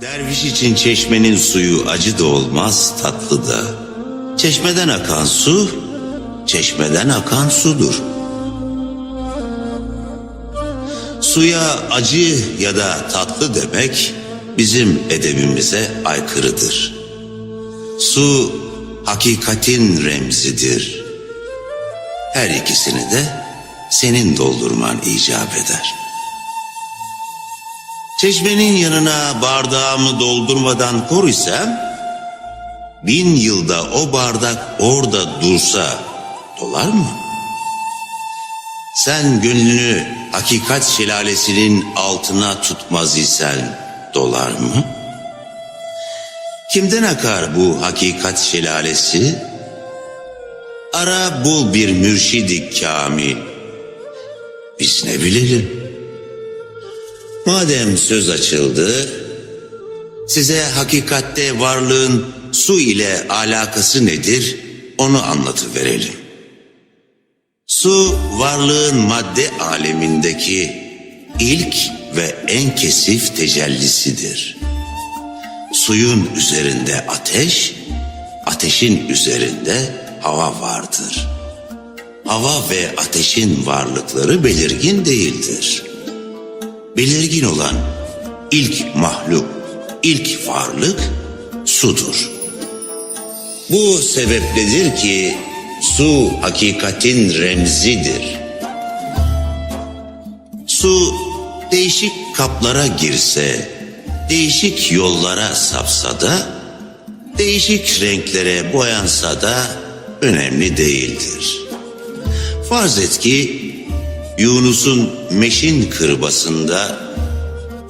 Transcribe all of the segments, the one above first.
Derviş için çeşmenin suyu acı da olmaz tatlı da. Çeşmeden akan su, çeşmeden akan sudur. Suya acı ya da tatlı demek bizim edebimize aykırıdır. Su hakikatin remzidir. Her ikisini de senin doldurman icap eder. Çeşmenin yanına bardağımı doldurmadan kor isem, bin yılda o bardak orada dursa dolar mı? Sen gönlünü hakikat şelalesinin altına tutmaz isen dolar mı? Kimden akar bu hakikat şelalesi? Ara bul bir mürşidi kamil. Biz ne bilelim? Madem söz açıldı, size hakikatte varlığın su ile alakası nedir onu anlatıverelim. Su varlığın madde alemindeki ilk ve en kesif tecellisidir. Suyun üzerinde ateş, ateşin üzerinde hava vardır. Hava ve ateşin varlıkları belirgin değildir. Belirgin olan ilk mahluk, ilk varlık sudur. Bu sebepledir ki su hakikatin remzidir. Su değişik kaplara girse, değişik yollara sapsa da, değişik renklere boyansa da önemli değildir. Farz et ki Yunus'un meşin kırbasında,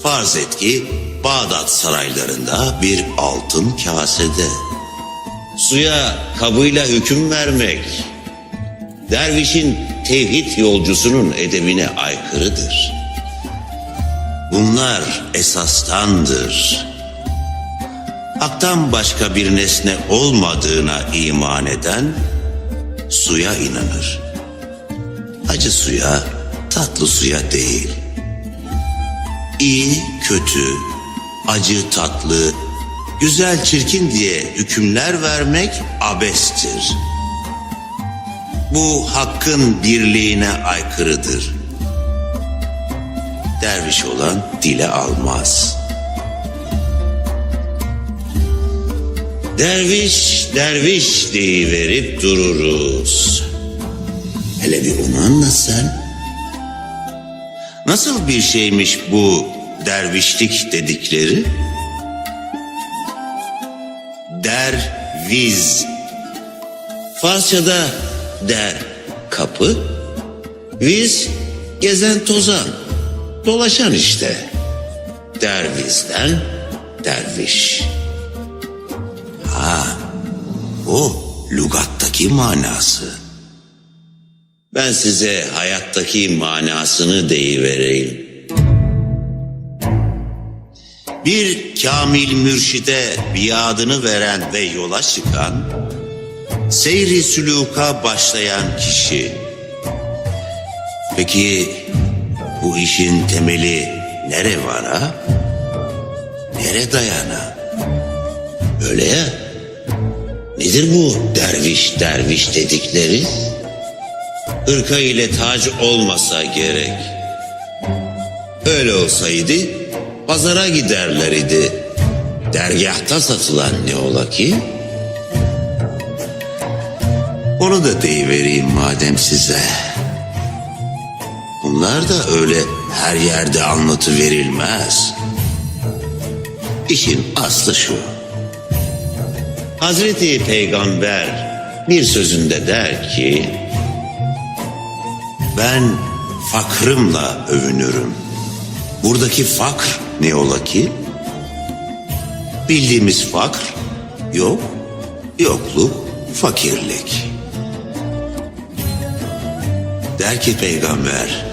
farz et ki Bağdat saraylarında bir altın kasede. Suya kabıyla hüküm vermek, dervişin tevhid yolcusunun edebine aykırıdır. Bunlar esastandır. Hak'tan başka bir nesne olmadığına iman eden suya inanır. Acı suya, tatlı suya değil. İyi, kötü, acı, tatlı, güzel, çirkin diye hükümler vermek abestir. Bu hakkın birliğine aykırıdır. Derviş olan dile almaz. Derviş, derviş verip dururuz. Hele bir onu anlat sen. Nasıl bir şeymiş bu dervişlik dedikleri? Derviz. Farsçada der kapı, viz gezen tozan, dolaşan işte. Dervizden derviş. Ha, o lügattaki manası. Ben size hayattaki manasını deyivereyim. Bir kamil mürşide biadını veren ve yola çıkan, seyri süluka başlayan kişi. Peki bu işin temeli nere var ha? Nere dayana? Öyle ya. Nedir bu derviş derviş dedikleri? Hırka ile tac olmasa gerek. Öyle olsaydı pazara giderler idi. Dergahta satılan ne ola ki? Onu da deyivereyim madem size. Bunlar da öyle her yerde anlatı verilmez. İşin aslı şu. Hazreti Peygamber bir sözünde der ki ben fakrımla övünürüm. Buradaki fakr ne ola ki? Bildiğimiz fakr yok, yokluk, fakirlik. Der ki peygamber,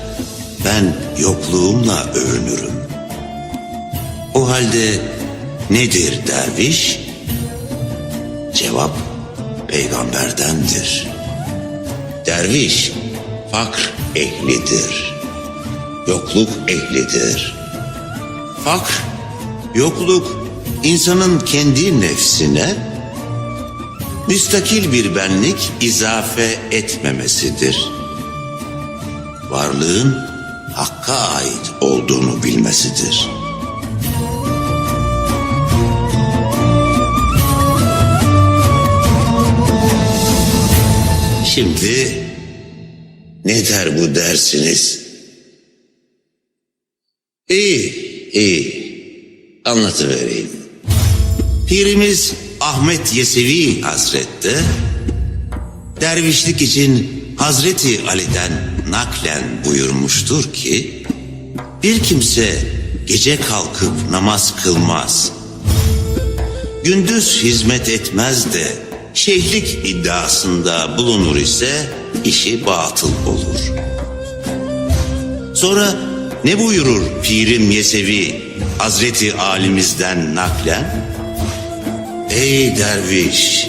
ben yokluğumla övünürüm. O halde nedir derviş? Cevap peygamberdendir. Derviş fakr ehlidir. Yokluk ehlidir. Fakr, yokluk insanın kendi nefsine müstakil bir benlik izafe etmemesidir. Varlığın Hakk'a ait olduğunu bilmesidir. Şimdi ne der bu dersiniz? İyi, iyi. Anlatıvereyim. Pirimiz Ahmet Yesevi Hazret'te dervişlik için Hazreti Ali'den naklen buyurmuştur ki bir kimse gece kalkıp namaz kılmaz. Gündüz hizmet etmez de şeyhlik iddiasında bulunur ise işi batıl olur. Sonra ne buyurur Pirim Yesevi Hazreti Alimizden naklen? Ey derviş!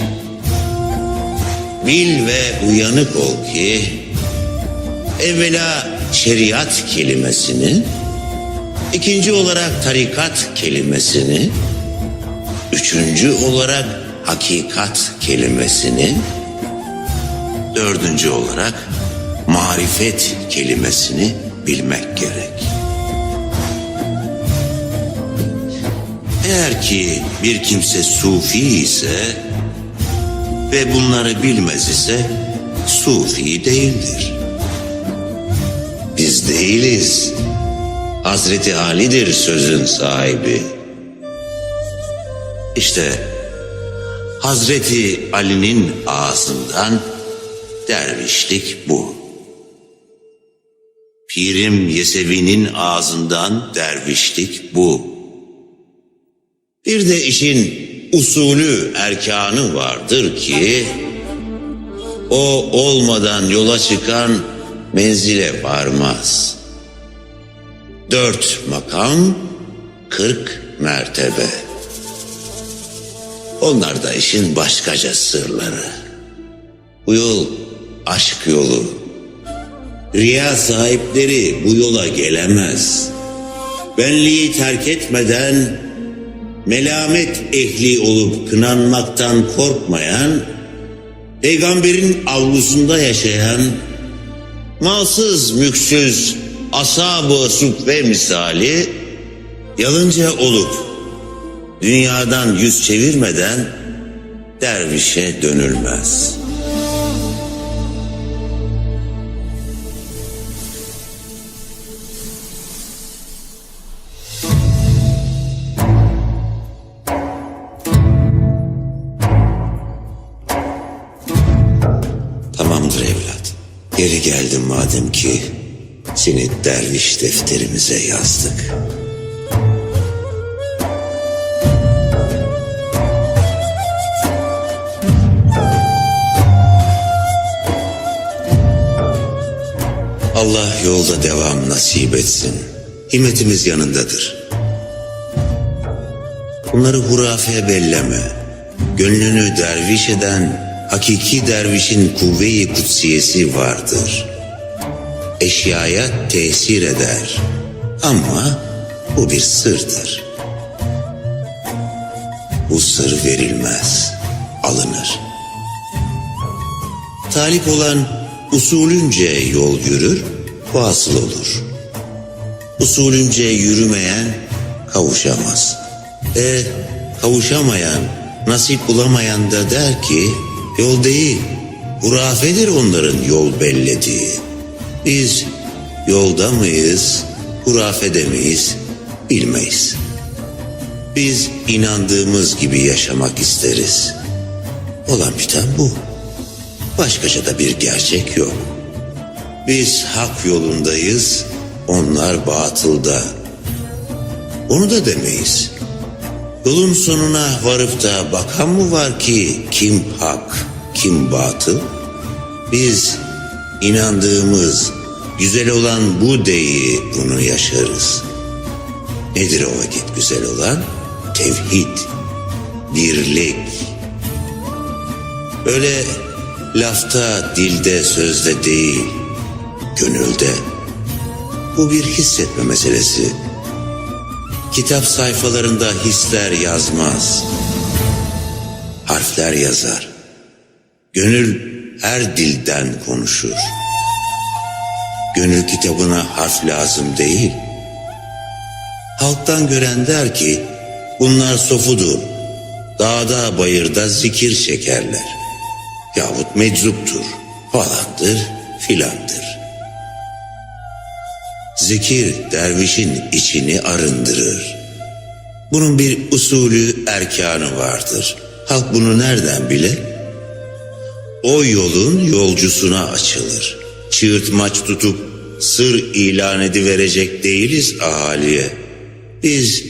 Bil ve uyanık ol ki evvela şeriat kelimesini, ikinci olarak tarikat kelimesini, üçüncü olarak hakikat kelimesini, dördüncü olarak marifet kelimesini bilmek gerek. Eğer ki bir kimse sufi ise ve bunları bilmez ise sufi değildir. Biz değiliz. Hazreti Ali'dir sözün sahibi. İşte Hazreti Ali'nin ağzından dervişlik bu. Pirim Yesevi'nin ağzından dervişlik bu. Bir de işin usulü erkanı vardır ki o olmadan yola çıkan menzile varmaz. Dört makam, kırk mertebe. Onlar da işin başkaca sırları. Bu yol aşk yolu. Riya sahipleri bu yola gelemez. Benliği terk etmeden melamet ehli olup kınanmaktan korkmayan, peygamberin avlusunda yaşayan, malsız mülksüz ashab-ı suffe misali, yalınca olup dünyadan yüz çevirmeden dervişe dönülmez. Geldim madem ki seni derviş defterimize yazdık. Allah yolda devam nasip etsin. Himmetimiz yanındadır. Bunları hurafe belleme. Gönlünü derviş eden hakiki dervişin kuvve-i kutsiyesi vardır. Eşyaya tesir eder. Ama bu bir sırdır. Bu sır verilmez, alınır. Talip olan usulünce yol yürür, vasıl olur. Usulünce yürümeyen kavuşamaz. E kavuşamayan, nasip bulamayan da der ki yol değil, hurafedir onların yol bellediği. Biz yolda mıyız, hurafede miyiz bilmeyiz. Biz inandığımız gibi yaşamak isteriz. Olan biten bu. Başkaca da bir gerçek yok. Biz hak yolundayız, onlar batılda. Onu da demeyiz. Yolun sonuna varıp da bakan mı var ki kim hak, kim batıl? Biz inandığımız güzel olan bu deyi bunu yaşarız. Nedir o vakit güzel olan? Tevhid, birlik. Öyle lafta, dilde, sözde değil, gönülde. Bu bir hissetme meselesi. Kitap sayfalarında hisler yazmaz. Harfler yazar. Gönül her dilden konuşur. Gönül kitabına harf lazım değil. Halktan gören der ki bunlar sofudur. Dağda bayırda zikir çekerler. Yahut meczuptur falandır filandır. Zikir dervişin içini arındırır. Bunun bir usulü erkanı vardır. Halk bunu nereden bilir? O yolun yolcusuna açılır. Çığırtmaç tutup sır ilan ediverecek değiliz ahaliye. Biz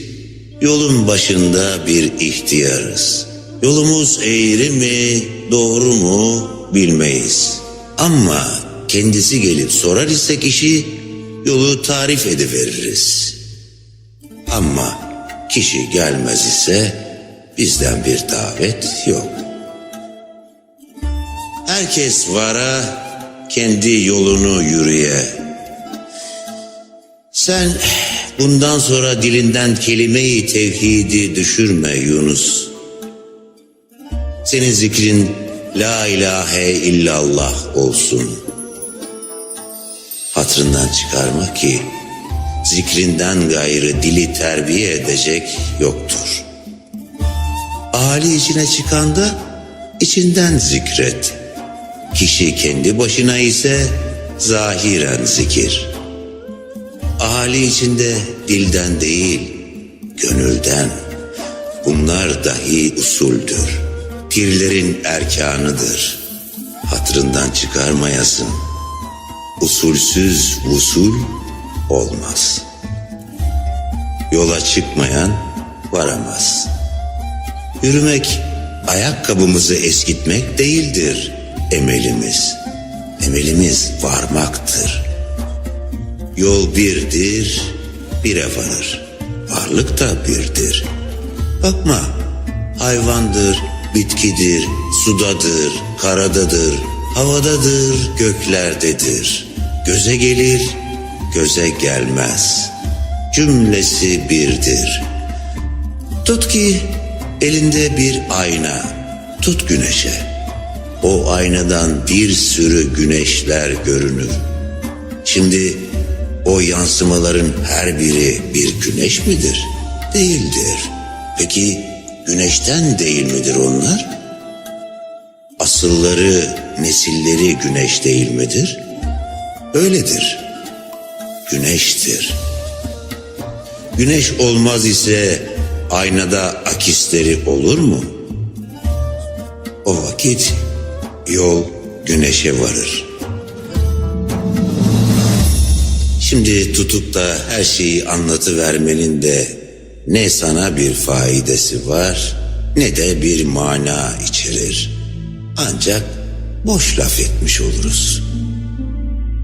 yolun başında bir ihtiyarız. Yolumuz eğri mi, doğru mu bilmeyiz. Ama kendisi gelip sorar ise kişi yolu tarif ediveririz. Ama kişi gelmez ise bizden bir davet yok. Herkes vara kendi yolunu yürüye. Sen bundan sonra dilinden kelimeyi tevhidi düşürme Yunus. Senin zikrin la ilahe illallah olsun. Hatrından çıkarma ki zikrinden gayrı dili terbiye edecek yoktur. Ahali içine çıkan da içinden zikret. Kişi kendi başına ise zahiren zikir. Ahali içinde dilden değil, gönülden. Bunlar dahi usuldür. Pirlerin erkanıdır. Hatırından çıkarmayasın. Usulsüz usul olmaz. Yola çıkmayan varamaz. Yürümek ayakkabımızı eskitmek değildir emelimiz. Emelimiz varmaktır. Yol birdir, bire varır. Varlık da birdir. Bakma, hayvandır, bitkidir, sudadır, karadadır, havadadır, göklerdedir. Göze gelir, göze gelmez. Cümlesi birdir. Tut ki elinde bir ayna, tut güneşe. O aynadan bir sürü güneşler görünür. Şimdi o yansımaların her biri bir güneş midir? Değildir. Peki güneşten değil midir onlar? Asılları, nesilleri güneş değil midir? Öyledir. Güneştir. Güneş olmaz ise aynada akisleri olur mu? O vakit yol güneşe varır. Şimdi tutup da her şeyi anlatıvermenin de ne sana bir faidesi var ne de bir mana içerir. Ancak boş laf etmiş oluruz.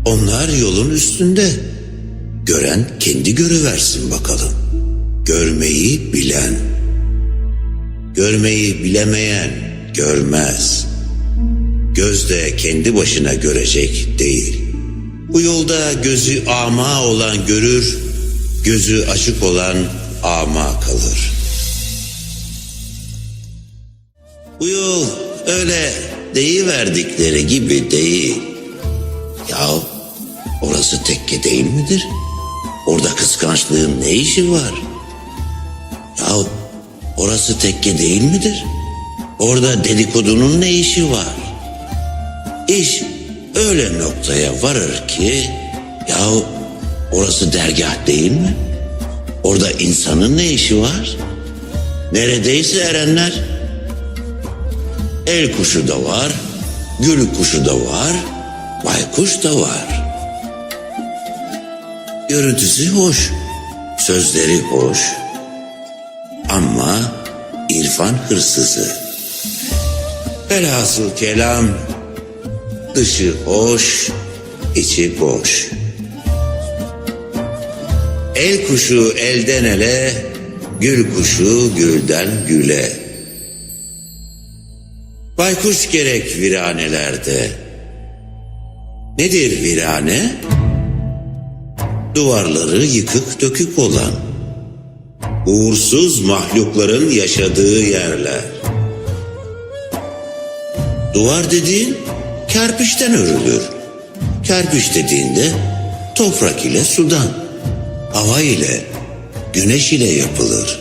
Onlar yolun üstünde. Gören kendi görüversin bakalım. Görmeyi bilen. Görmeyi bilemeyen görmez. Göz de kendi başına görecek değil. Bu yolda gözü ama olan görür, gözü açık olan ama kalır. Bu yol öyle deyiverdikleri gibi değil. Ya orası tekke değil midir? Orada kıskançlığın ne işi var? Ya orası tekke değil midir? Orada dedikodunun ne işi var? İş öyle noktaya varır ki ya orası dergah değil mi? Orada insanın ne işi var? Neredeyse erenler el kuşu da var, gül kuşu da var, baykuş da var. Görüntüsü hoş, sözleri hoş. Ama irfan hırsızı. Velhasıl kelam dışı hoş, içi boş. El kuşu elden ele, gül kuşu gülden güle. Baykuş gerek viranelerde. Nedir virane? Duvarları yıkık dökük olan, uğursuz mahlukların yaşadığı yerler. Duvar dediğin kerpiçten örülür. Kerpiç dediğinde toprak ile sudan, hava ile, güneş ile yapılır.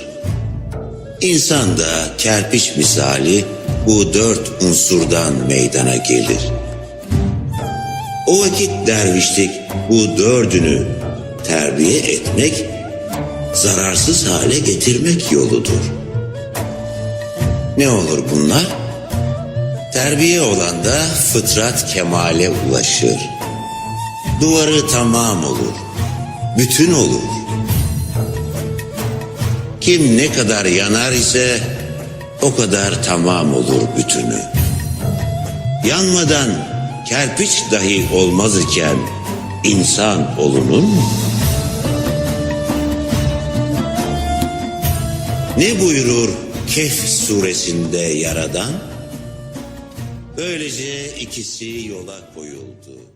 İnsan da kerpiç misali bu dört unsurdan meydana gelir. O vakit dervişlik bu dördünü terbiye etmek, zararsız hale getirmek yoludur. Ne olur bunlar? Terbiye olan da fıtrat kemale ulaşır. Duvarı tamam olur, bütün olur. Kim ne kadar yanar ise o kadar tamam olur bütünü. Yanmadan kerpiç dahi olmaz iken insan olunur mu? Ne buyurur Kehf suresinde yaradan? Böylece ikisi yola koyuldu.